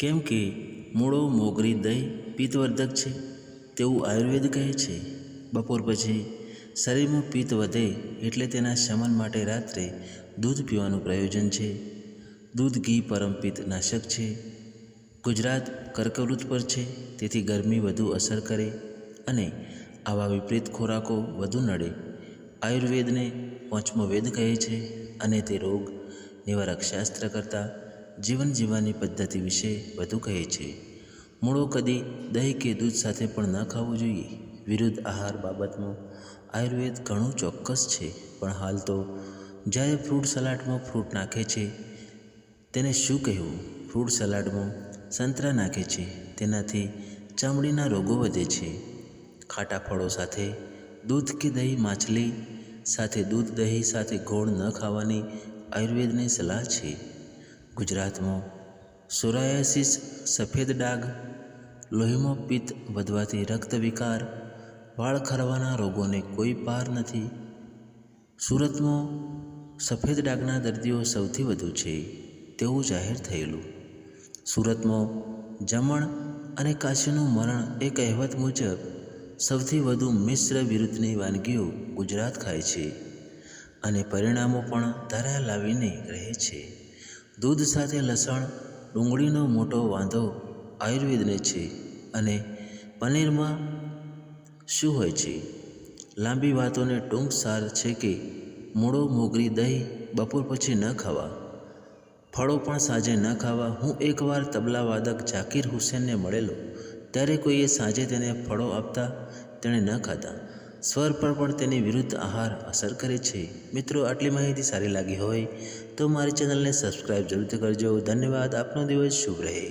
કેમ કે મૂળો મોગરી દહીં પિત્તવર્ધક છે, તેવું આયુર્વેદ કહે છે. બપોર પછી શરીરમાં પિત્ત વધે એટલે તેના શમન માટે રાત્રે દૂધ પીવાનું પ્રયોજન છે. દૂધ ઘી પરમ પિત્ત નાશક છે. ગુજરાત કર્કવૃત પર છે, તેથી ગરમી વધુ અસર કરે અને આવા વિપરીત ખોરાકો વધુ નડે. આયુર્વેદને પાંચમો વેદ કહે છે અને તે રોગ નિવારક શાસ્ત્ર કરતાં જીવન જીવવાની પદ્ધતિ વિશે વધુ કહે છે. મૂળો કદી દહીં કે દૂધ સાથે પણ ન ખાવું જોઈએ. વિરુદ્ધ આહાર બાબતનું આયુર્વેદ ઘણું ચોક્કસ છે, પણ હાલ તો જ્યારે ફ્રૂટ સલાડમાં ફ્રૂટ નાખે છે, તેને શું કહેવું? ફ્રૂટ સલાડમાં સંતરા નાખે છે, તેનાથી ચામડીના રોગો વધે છે. ખાટા ફળો સાથે દૂધ કે દહીં માછલી સાથે દૂધ દહીં સાથે ગોળ ન ખાવાની આયુર્વેદની સલાહ છે. ગુજરાતમાં સોરાયાસિસ સફેદ ડાઘ, લોહીમાં પિત્ત વધવાથી રક્ત વિકાર, વાળ ખરવાના રોગોને કોઈ પાર નથી. સુરતમાં સફેદ ડાઘના દર્દીઓ સૌથી વધુ છે તેવું જાહેર થયેલું. સુરતમાં જમણ અને કાશીનું મરણ એ કહેવત મુજબ સૌથી વધુ મિશ્ર વિરુદ્ધની વાનગીઓ ગુજરાત ખાય છે અને પરિણામો પણ ધરા લાવીને રહે છે. દૂધ સાથે લસણ, ડુંગળીનો મોટો વાંધો આયુર્વેદને છે અને પનીરમાં શું હોય છે? લાંબી વાતોને ટૂંક સાર છે કે મૂળો મોગરી દહીં બપોર પછી ન ખાવા? ફળો પણ સાંજે ન ખાવા. હું એકવાર તબલાવાદક ઝાકીર હુસેનને મળેલો. ત્યારે કોઈએ સાંજે તેને ફળો આપતા તેણે ન ખાધા. સ્વર પર પણ તેની વિરુદ્ધ આહાર અસર કરે છે. મિત્રો, આટલી માહિતી સારી લાગી હોય તો મારી ચેનલને સબસ્ક્રાઈબ જરૂરથી કરજો. ધન્યવાદ. આપનો દિવસ શુભ રહે.